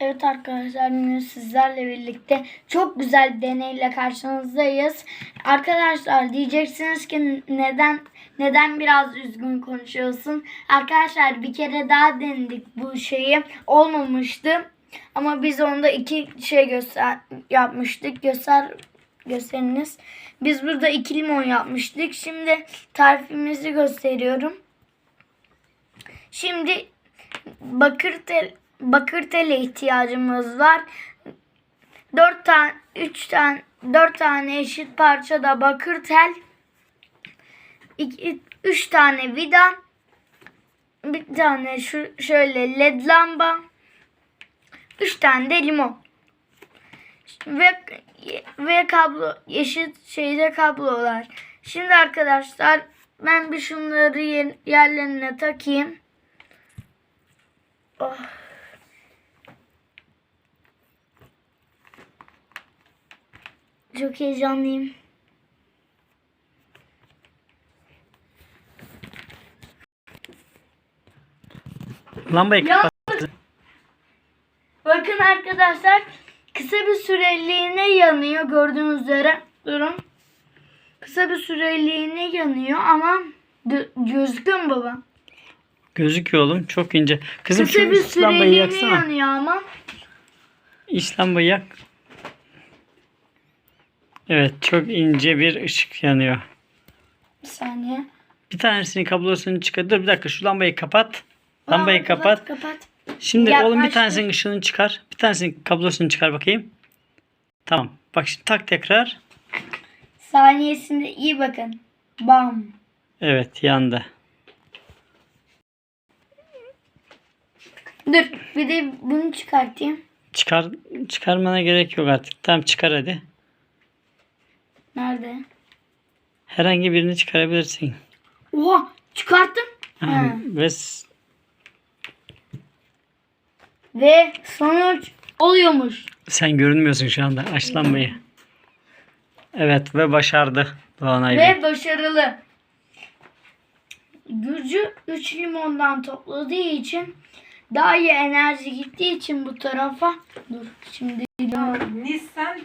Evet arkadaşlar bugün sizlerle birlikte çok güzel bir deneyle karşınızdayız. Arkadaşlar diyeceksiniz ki neden neden biraz üzgün konuşuyorsun? Arkadaşlar bir kere daha denedik bu şeyi. Olmamıştı. Ama biz onda iki şey göster yapmıştık. Göster gösteriniz. Biz burada iki limon yapmıştık. Şimdi tarifimizi gösteriyorum. Şimdi bakır tel bakır tele ihtiyacımız var. 4 tane 3 tane 4 tane eşit parça da bakır tel. 3 tane vida. Bir tane şu şöyle led lamba. 3 tane de limon. Ve ve kablo eşit şeyde kablolar. Şimdi arkadaşlar ben bir şunları yer- yerlerine takayım. Oh. Çok heyecanlıyım. Lambayı kapat. Bakın arkadaşlar kısa bir süreliğine yanıyor gördüğünüz üzere. Durun. Kısa bir süreliğine yanıyor ama gö- gözüküyor mu baba? Gözüküyor oğlum. Çok ince. Kızım Kısa şu bir süreliğine yanıyor ama. İç lambayı yak. Evet çok ince bir ışık yanıyor. Bir saniye. Bir tanesinin kablosunu çıkar. Dur bir dakika şu lambayı kapat. Lambayı Aa, kapat. Kapat. Şimdi oğlum bir Yaklaştı. tanesinin ışığını çıkar. Bir tanesinin kablosunu çıkar bakayım. Tamam. Bak şimdi tak tekrar. Saniyesinde iyi bakın. Bam. Evet yandı. Dur bir de bunu çıkartayım. Çıkar çıkarmana gerek yok artık. Tamam çıkar hadi. Nerede? Herhangi birini çıkarabilirsin. Oha çıkarttım. Ha. Ve Ve sonuç oluyormuş. sen görünmüyorsun şu anda. Aç lambayı. Evet ve başardı Doğan Aybin. Ve başarılı. Gücü 3 limondan topladığı için daha iyi enerji gittiği için bu tarafa dur şimdi Nissan